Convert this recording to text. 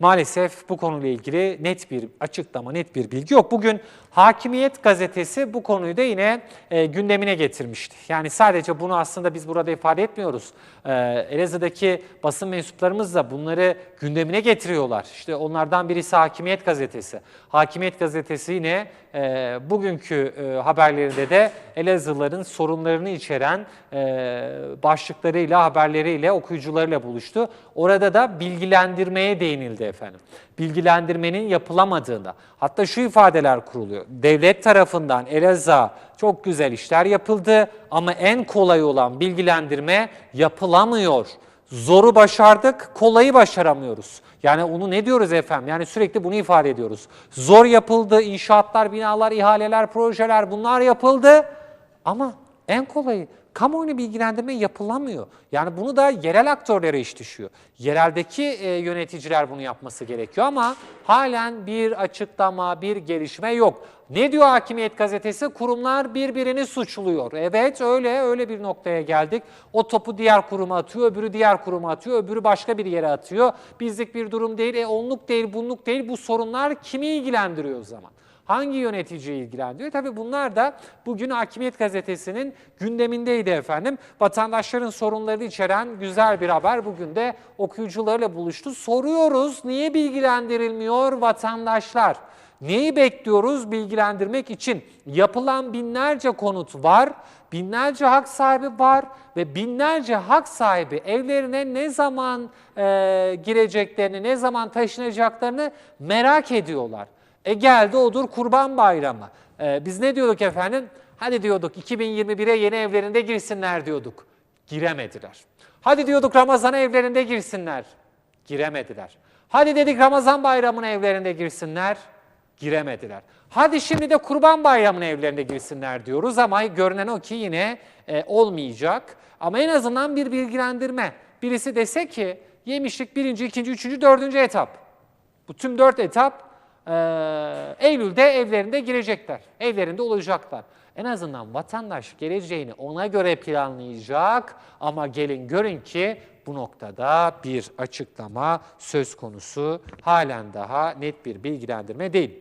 maalesef bu konuyla ilgili net bir açıklama, net bir bilgi yok. Bugün Hakimiyet gazetesi bu konuyu da yine e, gündemine getirmişti. Yani sadece bunu aslında biz burada ifade etmiyoruz. E, Elazığ'daki basın mensuplarımız da bunları gündemine getiriyorlar. İşte onlardan birisi Hakimiyet gazetesi. Hakimiyet gazetesi yine e, bugünkü e, haberlerinde de Elazığlıların sorunlarını içeren e, başlıklarıyla, haberleriyle, okuyucularıyla buluştu. Orada da bilgilendirmeye değinildi efendim. Bilgilendirmenin yapılamadığında, hatta şu ifadeler kuruluyor. Devlet tarafından Elazığ'a çok güzel işler yapıldı ama en kolay olan bilgilendirme yapılamıyor. Zoru başardık, kolayı başaramıyoruz. Yani onu ne diyoruz efendim? Yani sürekli bunu ifade ediyoruz. Zor yapıldı, inşaatlar, binalar, ihaleler, projeler bunlar yapıldı ama en kolayı kamuoyunu bilgilendirme yapılamıyor. Yani bunu da yerel aktörlere iş düşüyor. Yereldeki e, yöneticiler bunu yapması gerekiyor ama halen bir açıklama, bir gelişme yok. Ne diyor Hakimiyet Gazetesi? Kurumlar birbirini suçluyor. Evet öyle, öyle bir noktaya geldik. O topu diğer kuruma atıyor, öbürü diğer kuruma atıyor, öbürü başka bir yere atıyor. Bizlik bir durum değil, e onluk değil, bunluk değil. Bu sorunlar kimi ilgilendiriyor o zaman? Hangi yöneticiyi ilgilendiriyor? Tabii bunlar da bugün Hakimiyet Gazetesi'nin gündemindeydi efendim. Vatandaşların sorunları içeren güzel bir haber bugün de okuyucularla buluştu. Soruyoruz niye bilgilendirilmiyor vatandaşlar? Neyi bekliyoruz bilgilendirmek için? Yapılan binlerce konut var, binlerce hak sahibi var ve binlerce hak sahibi evlerine ne zaman e, gireceklerini, ne zaman taşınacaklarını merak ediyorlar. E geldi odur Kurban Bayramı. E, biz ne diyorduk efendim? Hadi diyorduk 2021'e yeni evlerinde girsinler diyorduk. Giremediler. Hadi diyorduk Ramazan'a evlerinde girsinler. Giremediler. Hadi dedik Ramazan Bayramı'na evlerinde girsinler. Giremediler. Hadi şimdi de Kurban Bayramı'na evlerinde girsinler diyoruz ama görünen o ki yine e, olmayacak. Ama en azından bir bilgilendirme. Birisi dese ki yemişlik birinci, ikinci, üçüncü, dördüncü etap. Bu tüm dört etap e, Eylül'de evlerinde girecekler. Evlerinde olacaklar. En azından vatandaş geleceğini ona göre planlayacak ama gelin görün ki bu noktada bir açıklama söz konusu halen daha net bir bilgilendirme değil.